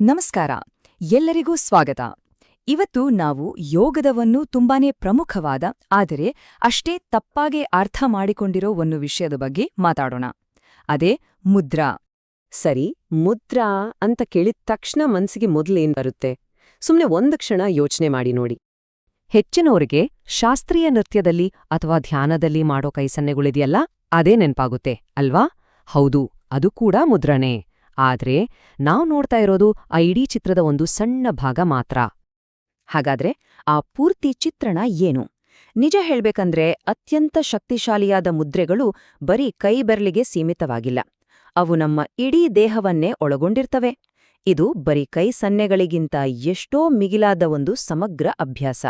ನಮಸ್ಕಾರ. ಎಲ್ಲರಿಗೂ ಸ್ವಾಗತ. ಇವತ್ತು ನಾವು ಯೋಗದವನ್ನು ತುಂಬಾನೇ ಪ್ರಮುಖವಾದ, ಆದರೆ ಅಷ್ಟೇ ತಪ್ಪಾಗೆ ಅರ್ಥ ಮಾಡಿಕೊಂಡಿರೋ ಒಂದು ವಿಷಯದ ಬಗ್ಗೆ ಮಾತಾಡೋಣ. ಅದೇ ಮುದ್ರಾ. ಸರಿ, ಮುದ್ರಾ ಅಂತ ಕೇಳಿದ ತಕ್ಷಣ ಮನಸ್ಸಿಗೆ ಮೊದಲೇನ್ ಬರುತ್ತೆ? ಸುಮ್ಮನೆ ಒಂದು ಕ್ಷಣ ಯೋಚನೆ ಮಾಡಿ ನೋಡಿ. ಹೆಚ್ಚಿನವರಿಗೆ ಶಾಸ್ತ್ರೀಯ ನೃತ್ಯದಲ್ಲಿ ಅಥವಾ ಧ್ಯಾನದಲ್ಲಿ ಮಾಡೋ ಕೈಸನ್ನೆಗಳಿದೆಯಲ್ಲ ಅದೇ ನೆನ್ಪಾಗುತ್ತೆ, ಅಲ್ವಾ? ಹೌದು, ಅದು ಕೂಡ ಮುದ್ರನೇ. ಆದ್ರೆ ನಾವು ನೋಡ್ತಾ ಇರೋದು ಆ ಇಡೀ ಚಿತ್ರದ ಒಂದು ಸಣ್ಣ ಭಾಗ ಮಾತ್ರ. ಹಾಗಾದ್ರೆ ಆ ಪೂರ್ತಿ ಚಿತ್ರಣ ಏನು? ನಿಜ ಹೇಳ್ಬೇಕಂದ್ರೆ ಅತ್ಯಂತ ಶಕ್ತಿಶಾಲಿಯಾದ ಮುದ್ರೆಗಳು ಬರೀ ಕೈ ಬೆರಳಿಗೆ ಸೀಮಿತವಾಗಿಲ್ಲ. ಅವು ನಮ್ಮ ಇಡೀ ದೇಹವನ್ನೇ ಒಳಗೊಂಡಿರ್ತವೆ. ಇದು ಬರೀ ಕೈ ಸನ್ನೆಗಳಿಗಿಂತ ಎಷ್ಟೋ ಮಿಗಿಲಾದ ಒಂದು ಸಮಗ್ರ ಅಭ್ಯಾಸ.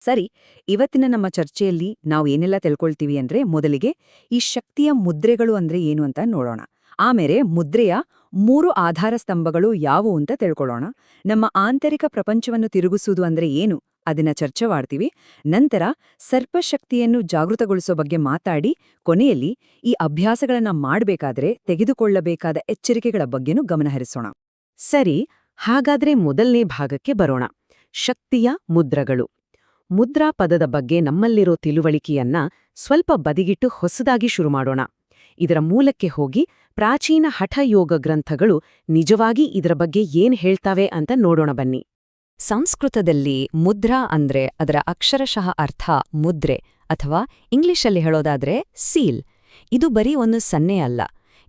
ಸರಿ, ಇವತ್ತಿನ ನಮ್ಮ ಚರ್ಚೆಯಲ್ಲಿ ನಾವು ಏನೆಲ್ಲ ತಿಳ್ಕೊಳ್ತೀವಿ ಅಂದ್ರೆ ಮೊದಲಿಗೆ ಈ ಶಕ್ತಿಯ ಮುದ್ರೆಗಳು ಅಂದ್ರೆ ಏನು ಅಂತ ನೋಡೋಣ. ಆಮೇಲೆ ಮುದ್ರೆಯ ಮೂರು ಆಧಾರ ಸ್ತಂಭಗಳು ಯಾವುವು ಅಂತ ತಿಳ್ಕೊಳ್ಳೋಣ. ನಮ್ಮ ಆಂತರಿಕ ಪ್ರಪಂಚವನ್ನು ತಿರುಗಿಸುವುದು ಅಂದ್ರೆ ಏನು? ಅದನ್ನ ಚರ್ಚೆ ಮಾಡ್ತೀವಿ ನಂತರ ಸರ್ಪಶಕ್ತಿಯನ್ನು ಜಾಗೃತಗೊಳಿಸೋ ಬಗ್ಗೆ ಮಾತಾಡಿ, ಕೊನೆಯಲ್ಲಿ ಈ ಅಭ್ಯಾಸಗಳನ್ನ ಮಾಡಬೇಕಾದ್ರೆ ತೆಗೆದುಕೊಳ್ಳಬೇಕಾದ ಎಚ್ಚರಿಕೆಗಳ ಬಗ್ಗೆನೂ ಗಮನಹರಿಸೋಣ ಸರಿ, ಹಾಗಾದ್ರೆ ಮೊದಲನೇ ಭಾಗಕ್ಕೆ ಬರೋಣ. ಶಕ್ತಿಯ ಮುದ್ರಗಳು. ಮುದ್ರಾ ಪದದ ಬಗ್ಗೆ ನಮ್ಮಲ್ಲಿರೋ ತಿಳುವಳಿಕೆಯನ್ನ ಸ್ವಲ್ಪ ಬದಿಗಿಟ್ಟು ಹೊಸದಾಗಿ ಶುರು ಮಾಡೋಣ. ಇದರ ಮೂಲಕ್ಕೆ ಹೋಗಿ ಪ್ರಾಚೀನ ಹಠಯೋಗ ಗ್ರಂಥಗಳು ನಿಜವಾಗಿ ಇದರ ಬಗ್ಗೆ ಏನ್ ಹೇಳ್ತಾವೆ ಅಂತ ನೋಡೋಣ ಬನ್ನಿ. ಸಂಸ್ಕೃತದಲ್ಲಿ ಮುದ್ರಾ ಅಂದ್ರೆ ಅದರ ಅಕ್ಷರಶಃ ಅರ್ಥ ಮುದ್ರೆ ಅಥವಾ ಇಂಗ್ಲಿಷಲ್ಲಿ ಹೇಳೋದಾದ್ರೆ ಸೀಲ್. ಇದು ಬರೀ ಒಂದು ಸನ್ನೆ ಅಲ್ಲ.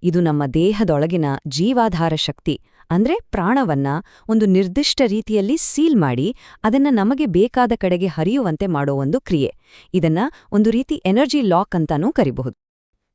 ಇದು ನಮ್ಮ ದೇಹದೊಳಗಿನ ಜೀವಾಧಾರ ಶಕ್ತಿ ಅಂದ್ರೆ ಪ್ರಾಣವನ್ನ ಒಂದು ನಿರ್ದಿಷ್ಟ ರೀತಿಯಲ್ಲಿ ಸೀಲ್ ಮಾಡಿ ಅದನ್ನ ನಮಗೆ ಬೇಕಾದ ಕಡೆಗೆ ಹರಿಯುವಂತೆ ಮಾಡೋ ಒಂದು ಕ್ರಿಯೆ. ಇದನ್ನ ಒಂದು ರೀತಿ ಎನರ್ಜಿ ಲಾಕ್ ಅಂತಾನೂ ಕರಿಬಹುದು.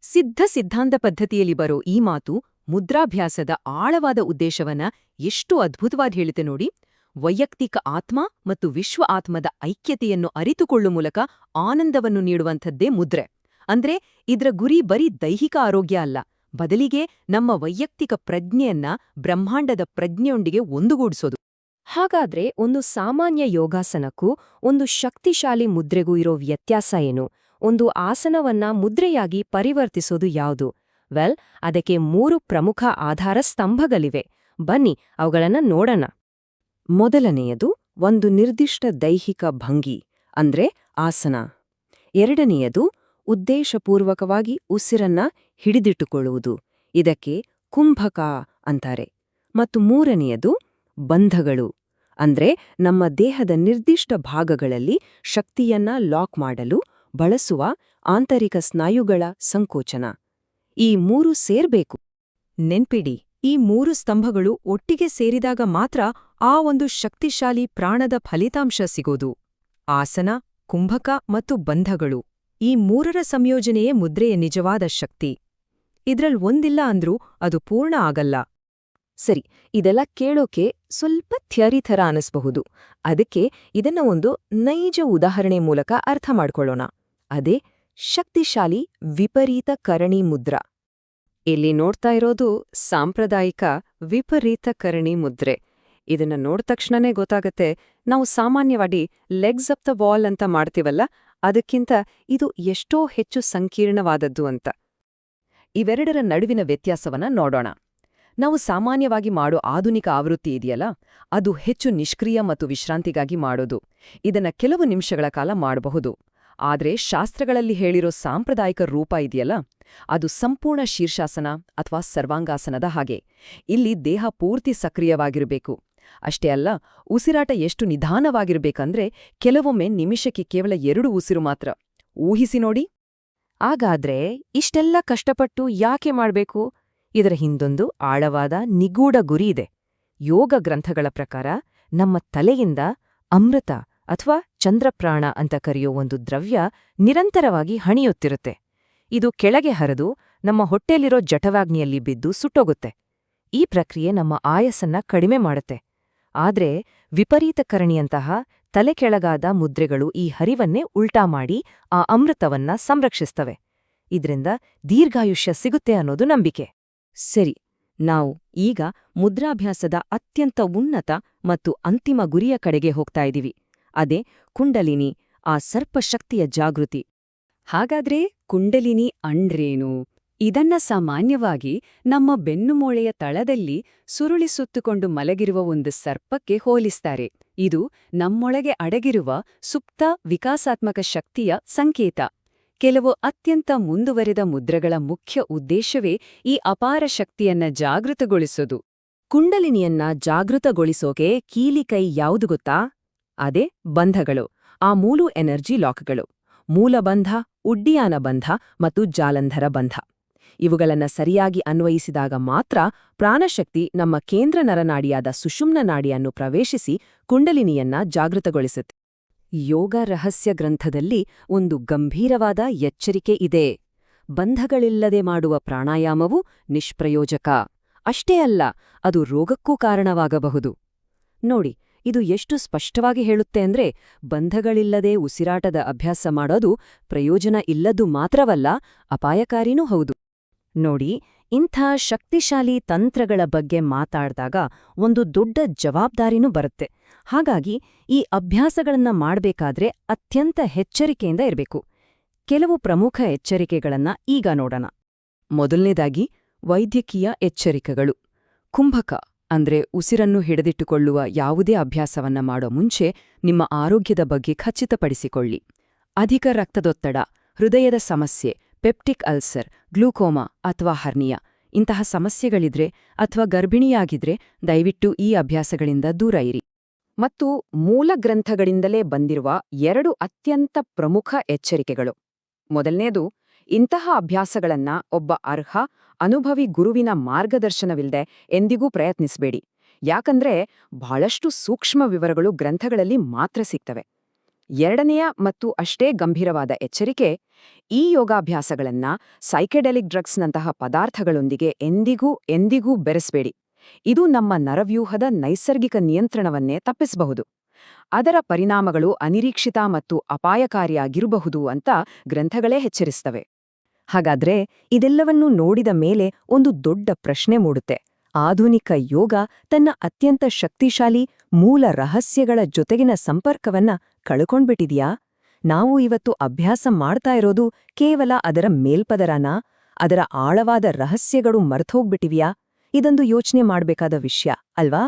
ಸಿದ್ಧ ಸಿದ್ಧಾಂತ ಪದ್ಧತಿಯಲ್ಲಿ ಬರೋ ಈ ಮಾತು ಮುದ್ರಾಭ್ಯಾಸದ ಆಳವಾದ ಉದ್ದೇಶವನ್ನ ಎಷ್ಟು ಅದ್ಭುತವಾಗಿ ಹೇಳಿತೆ ನೋಡಿ. ವೈಯಕ್ತಿಕ ಆತ್ಮ ಮತ್ತು ವಿಶ್ವ ಆತ್ಮದ ಐಕ್ಯತೆಯನ್ನು ಅರಿತುಕೊಳ್ಳುವ ಮೂಲಕ ಆನಂದವನ್ನು ನೀಡುವಂಥದ್ದೇ ಮುದ್ರೆ. ಅಂದ್ರೆ ಇದರ ಗುರಿ ಬರೀ ದೈಹಿಕ ಆರೋಗ್ಯ ಅಲ್ಲ, ಬದಲಿಗೆ ನಮ್ಮ ವೈಯಕ್ತಿಕ ಪ್ರಜ್ಞೆಯನ್ನ ಬ್ರಹ್ಮಾಂಡದ ಪ್ರಜ್ಞೆಯೊಂದಿಗೆ ಒಂದುಗೂಡಿಸೋದು. ಹಾಗಾದ್ರೆ ಒಂದು ಸಾಮಾನ್ಯ ಯೋಗಾಸನಕ್ಕೂ ಒಂದು ಶಕ್ತಿಶಾಲಿ ಮುದ್ರೆಗೂ ಇರೋ ವ್ಯತ್ಯಾಸ ಏನು? ಒಂದು ಆಸನವನ್ನ ಮುದ್ರೆಯಾಗಿ ಪರಿವರ್ತಿಸೋದು ಯಾವುದು? ವೆಲ್, ಅದಕ್ಕೆ ಮೂರು ಪ್ರಮುಖ ಆಧಾರ ಸ್ತಂಭಗಳಿವೆ. ಬನ್ನಿ, ಅವುಗಳನ್ನ ನೋಡೋಣ. ಮೊದಲನೆಯದು, ಒಂದು ನಿರ್ದಿಷ್ಟ ದೈಹಿಕ ಭಂಗಿ, ಅಂದ್ರೆ ಆಸನ. ಎರಡನೆಯದು, ಉದ್ದೇಶಪೂರ್ವಕವಾಗಿ ಉಸಿರನ್ನ ಹಿಡಿದಿಟ್ಟುಕೊಳ್ಳುವುದು. ಇದಕ್ಕೆ ಕುಂಭಕ ಅಂತಾರೆ. ಮತ್ತು ಮೂರನೆಯದು, ಬಂಧಗಳು, ಅಂದ್ರೆ ನಮ್ಮ ದೇಹದ ನಿರ್ದಿಷ್ಟ ಭಾಗಗಳಲ್ಲಿ ಶಕ್ತಿಯನ್ನ ಲಾಕ್ ಮಾಡಲು ಬಳಸುವ ಆಂತರಿಕ ಸ್ನಾಯುಗಳ ಸಂಕೋಚನ. ಈ ಮೂರು ಸೇರ್ಬೇಕು. ನೆನ್ಪಿಡಿ, ಈ ಮೂರು ಸ್ತಂಭಗಳು ಒಟ್ಟಿಗೆ ಸೇರಿದಾಗ ಮಾತ್ರ ಆ ಒಂದು ಶಕ್ತಿಶಾಲಿ ಪ್ರಾಣದ ಫಲಿತಾಂಶ ಸಿಗೋದು. ಆಸನ, ಕುಂಭಕ ಮತ್ತು ಬಂಧಗಳು. ಈ ಮೂರರ ಸಂಯೋಜನೆಯೇ ಮುದ್ರೆಯ ನಿಜವಾದ ಶಕ್ತಿ. ಇದ್ರಲ್ ಒಂದಿಲ್ಲ ಅಂದ್ರೂ ಅದು ಪೂರ್ಣ ಆಗಲ್ಲ. ಸರಿ, ಇದೆಲ್ಲ ಕೇಳೋಕೆ ಸ್ವಲ್ಪ ಥ್ಯರಿ ಥರ ಅನಿಸ್ಬಹುದು. ಅದಕ್ಕೆ ಇದನ್ನ ಒಂದು ನೈಜ ಉದಾಹರಣೆ ಮೂಲಕ ಅರ್ಥ ಮಾಡ್ಕೊಳ್ಳೋಣ. ಅದೇ ಶಕ್ತಿಶಾಲಿ ವಿಪರೀತ ಕರಣಿ ಮುದ್ರಾ. ಇಲ್ಲಿ ನೋಡ್ತಾ ಇರೋದು ಸಾಂಪ್ರದಾಯಿಕ ವಿಪರೀತ ಕರಣಿ ಮುದ್ರೆ. ಇದನ್ನ ನೋಡ್ ತಕ್ಷಣನೇ ಗೊತ್ತಾಗತ್ತೆ, ನಾವು ಸಾಮಾನ್ಯವಾಗಿ ಲೆಗ್ಸ್ ಅಪ್ ದ ವಾಲ್ ಅಂತ ಮಾಡ್ತೀವಲ್ಲ, ಅದಕ್ಕಿಂತ ಇದು ಎಷ್ಟೋ ಹೆಚ್ಚು ಸಂಕೀರ್ಣವಾದದ್ದು ಅಂತ. ಇವೆರಡರ ನಡುವಿನ ವ್ಯತ್ಯಾಸವನ್ನ ನೋಡೋಣ. ನಾವು ಸಾಮಾನ್ಯವಾಗಿ ಮಾಡೋ ಆಧುನಿಕ ಆವೃತ್ತಿ ಇದೆಯಲ್ಲ, ಅದು ಹೆಚ್ಚು ನಿಷ್ಕ್ರಿಯ ಮತ್ತು ವಿಶ್ರಾಂತಿಗಾಗಿ ಮಾಡೋದು. ಇದನ್ನ ಕೆಲವು ನಿಮಿಷಗಳ ಕಾಲ ಮಾಡಬಹುದು. ಆದ್ರೆ ಶಾಸ್ತ್ರಗಳಲ್ಲಿ ಹೇಳಿರೋ ಸಾಂಪ್ರದಾಯಿಕ ರೂಪ ಇದೆಯಲ್ಲ, ಅದು ಸಂಪೂರ್ಣ ಶೀರ್ಷಾಸನ ಅಥವಾ ಸರ್ವಾಂಗಾಸನದ ಹಾಗೆ. ಇಲ್ಲಿ ದೇಹ ಪೂರ್ತಿ ಸಕ್ರಿಯವಾಗಿರಬೇಕು. ಅಷ್ಟೇ ಅಲ್ಲ, ಉಸಿರಾಟ ಎಷ್ಟು ನಿಧಾನವಾಗಿರ್ಬೇಕಂದ್ರೆ ಕೆಲವೊಮ್ಮೆ ನಿಮಿಷಕ್ಕೆ ಕೇವಲ ಎರಡು ಉಸಿರು ಮಾತ್ರ. ಊಹಿಸಿ ನೋಡಿ. ಹಾಗಾದ್ರೆ ಇಷ್ಟೆಲ್ಲ ಕಷ್ಟಪಟ್ಟು ಯಾಕೆ ಮಾಡಬೇಕು? ಇದರ ಹಿಂದೊಂದು ಆಳವಾದ ನಿಗೂಢ ಗುರಿ ಇದೆ. ಯೋಗ ಗ್ರಂಥಗಳ ಪ್ರಕಾರ ನಮ್ಮ ತಲೆಯಿಂದ ಅಮೃತ ಅಥವಾ ಚಂದ್ರಪ್ರಾಣ ಅಂತ ಕರೆಯೋ ಒಂದು ದ್ರವ್ಯ ನಿರಂತರವಾಗಿ ಹಣಿಯುತ್ತಿರುತ್ತೆ. ಇದು ಕೆಳಗೆ ಹರಿದು ನಮ್ಮ ಹೊಟ್ಟೆಯಲ್ಲಿರೋ ಜಠವಾಗ್ನಿಯಲ್ಲಿ ಬಿದ್ದು ಸುಟ್ಟೋಗುತ್ತೆ. ಈ ಪ್ರಕ್ರಿಯೆ ನಮ್ಮ ಆಯಸ್ಸನ್ನ ಕಡಿಮೆ ಮಾಡುತ್ತೆ. ಆದ್ರೆ ವಿಪರೀತಕರಣಿಯಂತಹ ತಲೆ ಕೆಳಗಾದ ಮುದ್ರೆಗಳು ಈ ಹರಿವನ್ನೇ ಉಲ್ಟಾ ಮಾಡಿ ಆ ಅಮೃತವನ್ನ ಸಂರಕ್ಷಿಸ್ತವೆ. ಇದ್ರಿಂದ ದೀರ್ಘಾಯುಷ್ಯ ಸಿಗುತ್ತೆ ಅನ್ನೋದು ನಂಬಿಕೆ. ಸರಿ, ನಾವು ಈಗ ಮುದ್ರಾಭ್ಯಾಸದ ಅತ್ಯಂತ ಉನ್ನತ ಮತ್ತು ಅಂತಿಮ ಗುರಿಯ ಕಡೆಗೆ ಹೋಗ್ತಾ ಇದೀವಿ. ಅದೇ ಕುಂಡಲಿನಿ, ಆ ಸರ್ಪಶಕ್ತಿಯ ಜಾಗೃತಿ. ಹಾಗಾದ್ರೆ ಕುಂಡಲಿನಿ ಅಂಡ್ರೇನು ಇದನ್ನ ಸಾಮಾನ್ಯವಾಗಿ ನಮ್ಮ ಬೆನ್ನುಮೂಳೆಯ ತಳದಲ್ಲಿ ಸುರುಳಿ ಸುತ್ತುಕೊಂಡು ಮಲಗಿರುವ ಒಂದು ಸರ್ಪಕ್ಕೆ ಹೋಲಿಸ್ತಾರೆ. ಇದು ನಮ್ಮೊಳಗೆ ಅಡಗಿರುವ ಸುಪ್ತ ವಿಕಾಸಾತ್ಮಕ ಶಕ್ತಿಯ ಸಂಕೇತ. ಕೆಲವು ಅತ್ಯಂತ ಮುಂದುವರೆದ ಮುದ್ರೆಗಳ ಮುಖ್ಯ ಉದ್ದೇಶವೇ ಈ ಅಪಾರ ಶಕ್ತಿಯನ್ನ ಜಾಗೃತಗೊಳಿಸೋದು. ಕುಂಡಲಿನಿಯನ್ನ ಜಾಗೃತಗೊಳಿಸೋಕೆ ಕೀಲಿಕೈ ಯಾವುದು ಗೊತ್ತಾ? ಅದೇ ಬಂಧಗಳು, ಆ ಮೂಲು ಎನರ್ಜಿ ಲಾಕ್ಗಳು. ಮೂಲಬಂಧ ಉಡ್ಡಿಯಾನ ಬಂಧ ಮತ್ತು ಜಾಲಂಧರ ಬಂಧ. ಇವುಗಳನ್ನು ಸರಿಯಾಗಿ ಅನ್ವಯಿಸಿದಾಗ ಮಾತ್ರ ಪ್ರಾಣಶಕ್ತಿ ನಮ್ಮ ಕೇಂದ್ರ ನರನಾಡಿಯಾದ ಸುಷುಮ್ನ ನಾಡಿಯನ್ನು ಪ್ರವೇಶಿಸಿ ಕುಂಡಲಿನಿಯನ್ನ ಜಾಗೃತಗೊಳಿಸುತ್ತೆ. ಯೋಗ ರಹಸ್ಯ ಗ್ರಂಥದಲ್ಲಿ ಒಂದು ಗಂಭೀರವಾದ ಎಚ್ಚರಿಕೆ ಇದೆ. ಬಂಧಗಳಿಲ್ಲದೆ ಮಾಡುವ ಪ್ರಾಣಾಯಾಮವು ನಿಷ್ಪ್ರಯೋಜಕ. ಅಷ್ಟೇ ಅಲ್ಲ, ಅದು ರೋಗಕ್ಕೂ ಕಾರಣವಾಗಬಹುದು. ನೋಡಿ ಇದು ಎಷ್ಟು ಸ್ಪಷ್ಟವಾಗಿ ಹೇಳುತ್ತೆ ಅಂದ್ರೆ ಬಂಧಗಳಿಲ್ಲದೆ ಉಸಿರಾಟದ ಅಭ್ಯಾಸ ಮಾಡೋದು ಪ್ರಯೋಜನ ಇಲ್ಲದ್ದು ಮಾತ್ರವಲ್ಲ, ಅಪಾಯಕಾರಿನೂ ಹೌದು. ನೋಡಿ, ಇಂಥ ಶಕ್ತಿಶಾಲಿ ತಂತ್ರಗಳ ಬಗ್ಗೆ ಮಾತಾಡ್ದಾಗ ಒಂದು ದೊಡ್ಡ ಜವಾಬ್ದಾರಿನೂ ಬರುತ್ತೆ. ಹಾಗಾಗಿ ಈ ಅಭ್ಯಾಸಗಳನ್ನ ಮಾಡಬೇಕಾದ್ರೆ ಅತ್ಯಂತ ಎಚ್ಚರಿಕೆಯಿಂದ ಇರಬೇಕು. ಕೆಲವು ಪ್ರಮುಖ ಎಚ್ಚರಿಕೆಗಳನ್ನ ಈಗ ನೋಡೋಣ. ಮೊದಲನೇದಾಗಿ ವೈದ್ಯಕೀಯ ಎಚ್ಚರಿಕೆಗಳು. ಕುಂಭಕ. ಅಂದ್ರೆ ಉಸಿರನ್ನು ಹಿಡಿದಿಟ್ಟುಕೊಳ್ಳುವ ಯಾವುದೇ ಅಭ್ಯಾಸವನ್ನ ಮಾಡೋ ಮುಂಚೆ ನಿಮ್ಮ ಆರೋಗ್ಯದ ಬಗ್ಗೆ ಖಚಿತಪಡಿಸಿಕೊಳ್ಳಿ. ಅಧಿಕ ರಕ್ತದೊತ್ತಡ, ಹೃದಯದ ಸಮಸ್ಯೆ, ಪೆಪ್ಟಿಕ್ ಅಲ್ಸರ್, ಗ್ಲೂಕೋಮಾ ಅಥವಾ ಹರ್ನಿಯಾ ಇಂತಹ ಸಮಸ್ಯೆಗಳಿದ್ರೆ ಅಥವಾ ಗರ್ಭಿಣಿಯಾಗಿದ್ರೆ ದಯವಿಟ್ಟು ಈ ಅಭ್ಯಾಸಗಳಿಂದ ದೂರ ಇರಿ. ಮತ್ತು ಮೂಲ ಗ್ರಂಥಗಳಿಂದಲೇ ಬಂದಿರುವ ಎರಡು ಅತ್ಯಂತ ಪ್ರಮುಖ ಎಚ್ಚರಿಕೆಗಳು. ಮೊದಲನೇದು ಇಂತಹ ಅಭ್ಯಾಸಗಳನ್ನ ಒಬ್ಬ ಅರ್ಹ, ಅನುಭವಿ ಗುರುವಿನ ಮಾರ್ಗದರ್ಶನವಿಲ್ಲದೆ ಎಂದಿಗೂ ಪ್ರಯತ್ನಿಸಬೇಡಿ. ಯಾಕಂದ್ರೆ ಬಹಳಷ್ಟು ಸೂಕ್ಷ್ಮ ವಿವರಗಳು ಗ್ರಂಥಗಳಲ್ಲಿ ಮಾತ್ರ ಸಿಗ್ತವೆ. ಎರಡನೆಯ ಮತ್ತು ಅಷ್ಟೇ ಗಂಭೀರವಾದ ಎಚ್ಚರಿಕೆ, ಈ ಯೋಗಾಭ್ಯಾಸಗಳನ್ನ ಸೈಕೆಡೆಲಿಕ್ ಡ್ರಗ್ಸ್ನಂತಹ ಪದಾರ್ಥಗಳೊಂದಿಗೆ ಎಂದಿಗೂ ಎಂದಿಗೂ ಬೆರೆಸಬೇಡಿ. ಇದು ನಮ್ಮ ನರವ್ಯೂಹದ ನೈಸರ್ಗಿಕ ನಿಯಂತ್ರಣವನ್ನೇ ತಪ್ಪಿಸಬಹುದು. ಅದರ ಪರಿಣಾಮಗಳು ಅನಿರೀಕ್ಷಿತ ಮತ್ತು ಅಪಾಯಕಾರಿಯಾಗಿರಬಹುದು ಅಂತ ಗ್ರಂಥಗಳೇ ಎಚ್ಚರಿಸ್ತವೆ. ಹಾಗಾದ್ರೆ ಇದೆಲ್ಲವನ್ನೂ ನೋಡಿದ ಮೇಲೆ ಒಂದು ದೊಡ್ಡ ಪ್ರಶ್ನೆ ಮೂಡುತ್ತೆ. ಆಧುನಿಕ ಯೋಗ ತನ್ನ ಅತ್ಯಂತ ಶಕ್ತಿಶಾಲಿ ಮೂಲ ರಹಸ್ಯಗಳ ಜೊತೆಗಿನ ಸಂಪರ್ಕವನ್ನ ಕಳ್ಕೊಂಡ್ಬಿಟ್ಟಿದ್ಯಾ ನಾವು ಇವತ್ತು ಅಭ್ಯಾಸ ಮಾಡ್ತಾ ಇರೋದು ಕೇವಲ ಅದರ ಮೇಲ್ಪದರನ? ಅದರ ಆಳವಾದ ರಹಸ್ಯಗಳು ಮರ್ತೋಗ್ಬಿಟ್ಟಿವ್ಯಾ ಇದೊಂದು ಯೋಚನೆ ಮಾಡ್ಬೇಕಾದ ವಿಷಯ, ಅಲ್ವಾ?